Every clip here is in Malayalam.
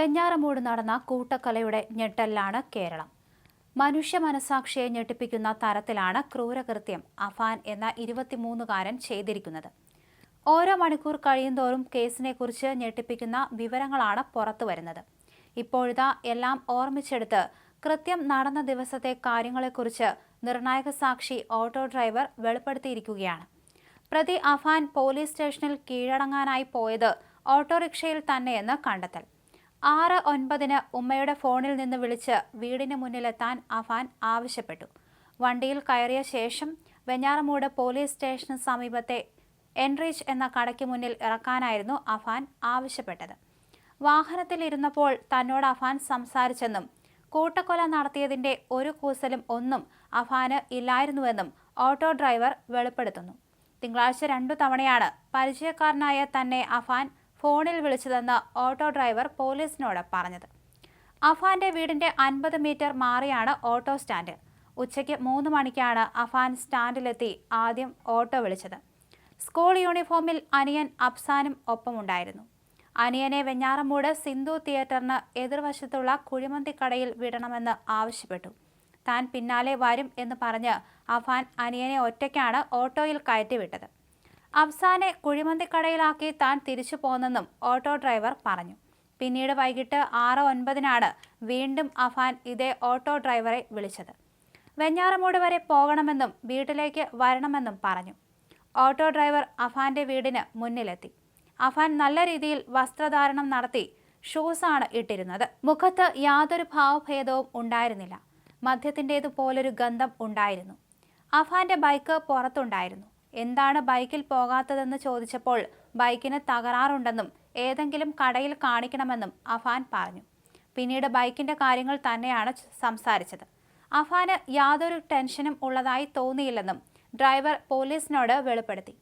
വെഞ്ഞാറമൂട് നടന്ന കൂട്ടക്കൊലയുടെ ഞെട്ടലിലാണ് കേരളം. മനുഷ്യ മനസാക്ഷിയെ ഞെട്ടിപ്പിക്കുന്ന തരത്തിലാണ് ക്രൂരകൃത്യം അഫാൻ എന്ന ഇരുപത്തിമൂന്നുകാരൻ ചെയ്തിരിക്കുന്നത്. ഓരോ മണിക്കൂർ കഴിയുന്തോറും കേസിനെക്കുറിച്ച് ഞെട്ടിപ്പിക്കുന്ന വിവരങ്ങളാണ് പുറത്തു വരുന്നത്. ഇപ്പോഴിതാ എല്ലാം ഓർമ്മിച്ചെടുത്ത് കൃത്യം നടന്ന ദിവസത്തെ കാര്യങ്ങളെക്കുറിച്ച് നിർണായക സാക്ഷി ഓട്ടോ ഡ്രൈവർ വെളിപ്പെടുത്തിയിരിക്കുകയാണ്. പ്രതി അഫാൻ പോലീസ് സ്റ്റേഷനിൽ കീഴടങ്ങാനായി പോയത് ഓട്ടോറിക്ഷയിൽ തന്നെയെന്ന് കണ്ടെത്തൽ. ആറ് ഒൻപതിന് ഉമ്മയുടെ ഫോണിൽ നിന്ന് വിളിച്ച് വീടിന് മുന്നിലെത്താൻ അഫാൻ ആവശ്യപ്പെട്ടു. വണ്ടിയിൽ കയറിയ ശേഷം വെഞ്ഞാറമൂട് പോലീസ് സ്റ്റേഷന് സമീപത്തെ എൻറിച്ച് എന്ന കടയ്ക്ക് മുന്നിൽ ഇറക്കാനായിരുന്നു അഫാൻ ആവശ്യപ്പെട്ടത്. വാഹനത്തിലിരുന്നപ്പോൾ തന്നോട് അഫാൻ സംസാരിച്ചെന്നും കൂട്ടക്കൊല നടത്തിയതിന്റെ ഒരു കൂസലും ഒന്നും അഫാന് ഇല്ലായിരുന്നുവെന്നും ഓട്ടോ ഡ്രൈവർ വെളിപ്പെടുത്തുന്നു. തിങ്കളാഴ്ച രണ്ടു തവണയാണ് പരിചയക്കാരനായ തന്നെ അഫാൻ ഫോണിൽ വിളിച്ചതെന്ന് ഓട്ടോ ഡ്രൈവർ പോലീസിനോട് പറഞ്ഞത്. അഫാന്റെ വീടിന്റെ അൻപത് മീറ്റർ മാറിയാണ് ഓട്ടോ സ്റ്റാൻഡ്. ഉച്ചയ്ക്ക് മൂന്ന് മണിക്കാണ് അഫാൻ സ്റ്റാൻഡിലെത്തി ആദ്യം ഓട്ടോ വിളിച്ചത്. സ്കൂൾ യൂണിഫോമിൽ അനിയൻ അഫ്സാനും ഒപ്പമുണ്ടായിരുന്നു. അനിയനെ വെഞ്ഞാറമൂട് സിന്ധു തിയേറ്ററിന് എതിർവശത്തുള്ള കുഴിമന്തിക്കടയിൽ വിടണമെന്ന് ആവശ്യപ്പെട്ടു. താൻ പിന്നാലെ വരും എന്ന് പറഞ്ഞ് അഫാൻ അനിയനെ ഒറ്റയ്ക്കാണ് ഓട്ടോയിൽ കയറ്റിവിട്ടത്. അഫ്സാനെ കുഴിമന്തിക്കടയിലാക്കി താൻ തിരിച്ചു പോന്നെന്നും ഓട്ടോ ഡ്രൈവർ പറഞ്ഞു. പിന്നീട് വൈകിട്ട് ആറ് ഒൻപതിനാണ് വീണ്ടും അഫാൻ ഇതേ ഓട്ടോ ഡ്രൈവറെ വിളിച്ചത്. വെഞ്ഞാറമൂട് വരെ പോകണമെന്നും വീട്ടിലേക്ക് വരണമെന്നും പറഞ്ഞു. ഓട്ടോ ഡ്രൈവർ അഫാന്റെ വീടിന് മുന്നിലെത്തി. അഫാൻ നല്ല രീതിയിൽ വസ്ത്രധാരണം നടത്തി ഷൂസാണ് ഇട്ടിരുന്നത്. മുഖത്ത് യാതൊരു ഭാവഭേദവും ഉണ്ടായിരുന്നില്ല. മദ്യത്തിന്റേതുപോലൊരു ഗന്ധം ഉണ്ടായിരുന്നു. അഫാന്റെ ബൈക്ക് പുറത്തുണ്ടായിരുന്നു. എന്താണ് ബൈക്കിൽ പോകാത്തതെന്ന് ചോദിച്ചപ്പോൾ ബൈക്കിന് തകരാറുണ്ടെന്നും ഏതെങ്കിലും കടയിൽ കാണിക്കണമെന്നും അഫാൻ പറഞ്ഞു. പിന്നീട് ബൈക്കിന്റെ കാര്യങ്ങൾ തന്നെയാണ് സംസാരിച്ചത്. അഫാന് യാതൊരു ടെൻഷനും ഉള്ളതായി തോന്നിയില്ലെന്നും ഡ്രൈവർ പോലീസിനോട് വെളിപ്പെടുത്തി.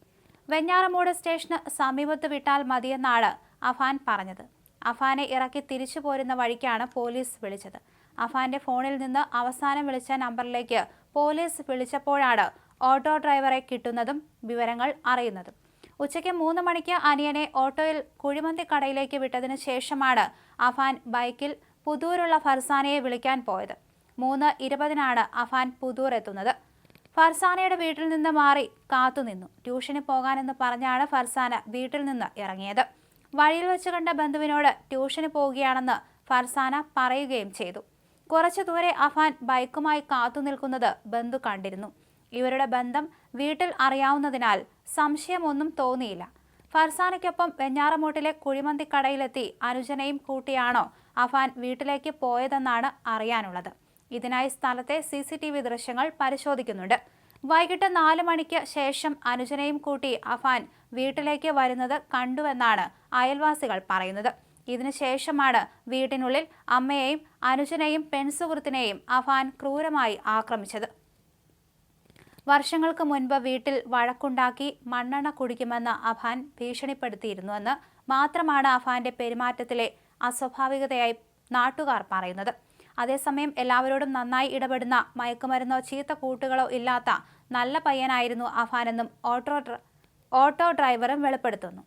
വെഞ്ഞാറമൂട് സ്റ്റേഷന് സമീപത്ത് വിട്ടാൽ മതിയെന്നാണ് അഫാൻ പറഞ്ഞത്. അഫാനെ ഇറക്കി തിരിച്ചു പോരുന്ന വഴിക്കാണ് പോലീസ് വിളിച്ചത്. അഫാന്റെ ഫോണിൽ നിന്ന് അവസാനം വിളിച്ച നമ്പറിലേക്ക് പോലീസ് വിളിച്ചപ്പോഴാണ് ഓട്ടോ ഡ്രൈവറെ കിട്ടുന്നതും വിവരങ്ങൾ അറിയുന്നതും. ഉച്ചയ്ക്ക് മൂന്ന് മണിക്ക് അനിയനെ ഓട്ടോയിൽ കുഴിമന്തി കടയിലേക്ക് വിട്ടതിന് ശേഷമാണ് അഫാൻ ബൈക്കിൽ പുതൂരുള്ള ഫർസാനയെ വിളിക്കാൻ പോയത്. മൂന്ന് ഇരുപതിനാണ് അഫാൻ പുതൂർ എത്തുന്നത്. ഫർസാനയുടെ വീട്ടിൽ നിന്ന് മാറി കാത്തുനിന്നു ട്യൂഷന് പോകാനെന്ന് പറഞ്ഞാണ് ഫർസാന വീട്ടിൽ നിന്ന് ഇറങ്ങിയത്. വഴിയിൽ വെച്ച് കണ്ട ബന്ധുവിനോട് ട്യൂഷന് പോവുകയാണെന്ന് ഫർസാന പറയുകയും ചെയ്തു. കുറച്ചു ദൂരെ അഫാൻ ബൈക്കുമായി കാത്തു നിൽക്കുന്നത് ബന്ധു കണ്ടിരുന്നു. ഇവരുടെ ബന്ധം വീട്ടിൽ അറിയാവുന്നതിനാൽ സംശയമൊന്നും തോന്നിയില്ല. ഫർസാനയ്ക്കൊപ്പം വെഞ്ഞാറമൂട്ടിലെ കുഴിമന്തിക്കടയിലെത്തി അനുജനെയും കൂട്ടിയാണോ അഫാൻ വീട്ടിലേക്ക് പോയതെന്നാണ് അറിയാനുള്ളത്. ഇതിനായി സ്ഥലത്തെ സി സി ടി വി ദൃശ്യങ്ങൾ പരിശോധിക്കുന്നുണ്ട്. വൈകിട്ട് നാല് മണിക്ക് ശേഷം അനുജനെയും കൂട്ടി അഫാൻ വീട്ടിലേക്ക് വരുന്നത് കണ്ടുവെന്നാണ് അയൽവാസികൾ പറയുന്നത്. ഇതിനുശേഷമാണ് വീട്ടിനുള്ളിൽ അമ്മയെയും അനുജനെയും പെൺസുഹൃത്തിനെയും അഫാൻ ക്രൂരമായി ആക്രമിച്ചത്. വർഷങ്ങൾക്ക് മുൻപ് വീട്ടിൽ വഴക്കുണ്ടാക്കി മണ്ണെണ്ണ കുടിക്കുമെന്ന് അഫാൻ ഭീഷണിപ്പെടുത്തിയിരുന്നുവെന്ന് മാത്രമാണ് അഫാന്റെ പെരുമാറ്റത്തിലെ അസ്വാഭാവികതയായി നാട്ടുകാർ പറയുന്നത്. അതേസമയം എല്ലാവരോടും നന്നായി ഇടപെടുന്ന മയക്കുമരുന്നോ ചീത്ത കൂട്ടുകളോ ഇല്ലാത്ത നല്ല പയ്യനായിരുന്നു അഫാനെന്നും ഓട്ടോ ഓട്ടോ ഡ്രൈവറും വെളിപ്പെടുത്തുന്നു.